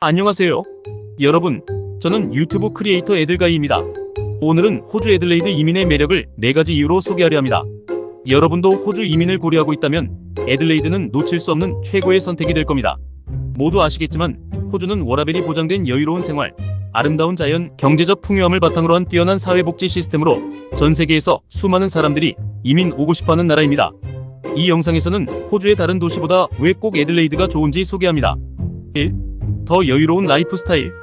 안녕하세요. 여러분, 저는 유튜브 크리에이터 애들가이입니다. 오늘은 호주 애들레이드 이민의 매력을 4가지 이유로 소개하려 합니다. 여러분도 호주 이민을 고려하고 있다면 애들레이드는 놓칠 수 없는 최고의 선택이 될 겁니다. 모두 아시겠지만 호주는 워라벨이 보장된 여유로운 생활, 아름다운 자연, 경제적 풍요함을 바탕으로 한 뛰어난 사회복지 시스템으로 전 세계에서 수많은 사람들이 이민 오고 싶어하는 나라입니다. 이 영상에서는 호주의 다른 도시보다 왜 꼭 애들레이드가 좋은지 소개합니다. 1. 더 여유로운 라이프 스타일.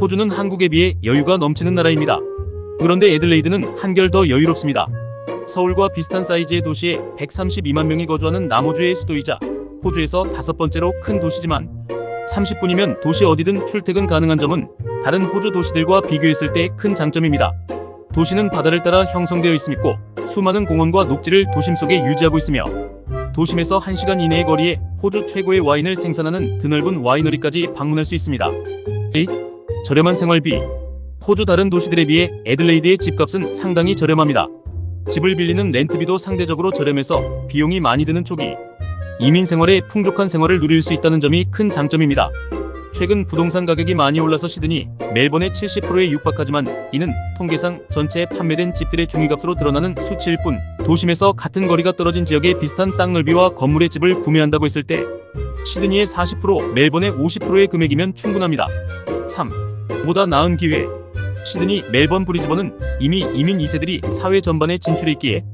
호주는 한국에 비해 여유가 넘치는 나라입니다. 그런데 애들레이드는 한결 더 여유롭습니다. 서울과 비슷한 사이즈의 도시에 132만 명이 거주하는 남호주의 수도이자 호주에서 다섯 번째로 큰 도시지만 30분이면 도시 어디든 출퇴근 가능한 점은 다른 호주 도시들과 비교했을 때 큰 장점입니다. 도시는 바다를 따라 형성되어 있음있고 수많은 공원과 녹지를 도심 속에 유지하고 있으며 도심에서 1시간 이내의 거리에 호주 최고의 와인을 생산하는 드넓은 와이너리까지 방문할 수 있습니다. 2. 저렴한 생활비 호주 다른 도시들에 비해 애들레이드의 집값은 상당히 저렴합니다. 집을 빌리는 렌트비도 상대적으로 저렴해서 비용이 많이 드는 초기 이민 생활에 풍족한 생활을 누릴 수 있다는 점이 큰 장점입니다. 최근 부동산 가격이 많이 올라서 시드니, 멜번의 70%에 육박하지만 이는 통계상 전체 판매된 집들의 중위값으로 드러나는 수치일 뿐 도심에서 같은 거리가 떨어진 지역의 비슷한 땅 넓이와 건물의 집을 구매한다고 했을 때 시드니의 40%, 멜번의 50%의 금액이면 충분합니다. 3. 보다 나은 기회 시드니, 멜번 브리즈번은 이미 이민 2세들이 사회 전반에 진출해 있기에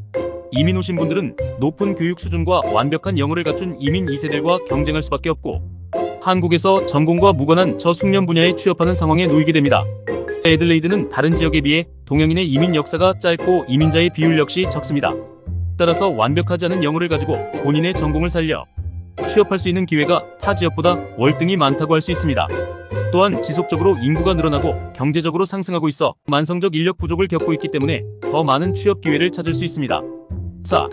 이민 오신 분들은 높은 교육 수준과 완벽한 영어를 갖춘 이민 2세들과 경쟁할 수밖에 없고 한국에서 전공과 무관한 저숙련 분야에 취업하는 상황에 놓이게 됩니다. 애들레이드는 다른 지역에 비해 동양인의 이민 역사가 짧고 이민자의 비율 역시 적습니다. 따라서 완벽하지 않은 영어를 가지고 본인의 전공을 살려 취업할 수 있는 기회가 타 지역보다 월등히 많다고 할 수 있습니다. 또한 지속적으로 인구가 늘어나고 경제적으로 상승하고 있어 만성적 인력 부족을 겪고 있기 때문에 더 많은 취업 기회를 찾을 수 있습니다. 4.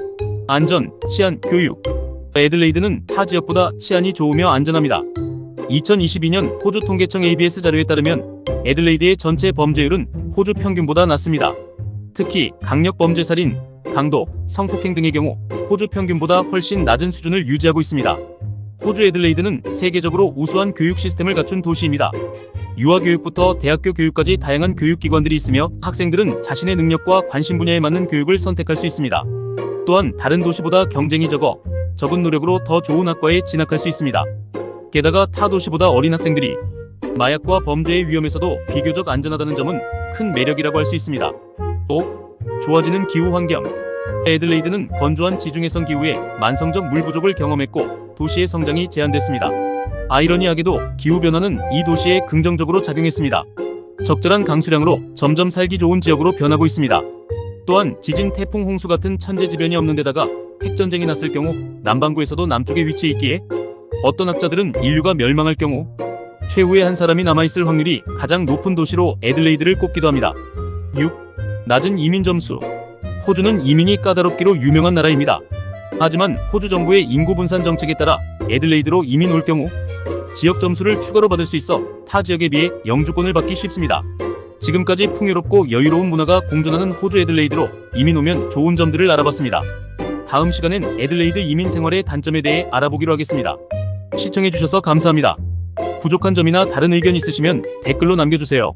안전, 치안, 교육. 애들레이드는 타 지역보다 치안이 좋으며 안전합니다. 2022년 호주 통계청 ABS 자료에 따르면 애들레이드의 전체 범죄율은 호주 평균보다 낮습니다. 특히 강력 범죄 살인, 강도, 성폭행 등의 경우 호주 평균보다 훨씬 낮은 수준을 유지하고 있습니다. 호주 애들레이드는 세계적으로 우수한 교육 시스템을 갖춘 도시입니다. 유아교육부터 대학교 교육까지 다양한 교육기관들이 있으며 학생들은 자신의 능력과 관심 분야에 맞는 교육을 선택할 수 있습니다. 또한 다른 도시보다 경쟁이 적어 적은 노력으로 더 좋은 학과에 진학할 수 있습니다. 게다가 타 도시보다 어린 학생들이 마약과 범죄의 위험에서도 비교적 안전하다는 점은 큰 매력이라고 할 수 있습니다. 또 좋아지는 기후 환경. 애들레이드는 건조한 지중해성 기후에 만성적 물 부족을 경험했고 도시의 성장이 제한됐습니다. 아이러니하게도 기후 변화는 이 도시에 긍정적으로 작용했습니다. 적절한 강수량으로 점점 살기 좋은 지역으로 변하고 있습니다. 또한 지진, 태풍, 홍수 같은 천재지변이 없는 데다가 핵전쟁이 났을 경우 남반구에서도 남쪽에 위치해 있기에 어떤 학자들은 인류가 멸망할 경우 최후의 한 사람이 남아있을 확률이 가장 높은 도시로 애들레이드를 꼽기도 합니다. 6. 낮은 이민 점수 호주는 이민이 까다롭기로 유명한 나라입니다. 하지만 호주 정부의 인구 분산 정책에 따라 애들레이드로 이민 올 경우 지역 점수를 추가로 받을 수 있어 타 지역에 비해 영주권을 받기 쉽습니다. 지금까지 풍요롭고 여유로운 문화가 공존하는 호주 애들레이드로 이민 오면 좋은 점들을 알아봤습니다. 다음 시간엔 애들레이드 이민 생활의 단점에 대해 알아보기로 하겠습니다. 시청해주셔서 감사합니다. 부족한 점이나 다른 의견 있으시면 댓글로 남겨주세요.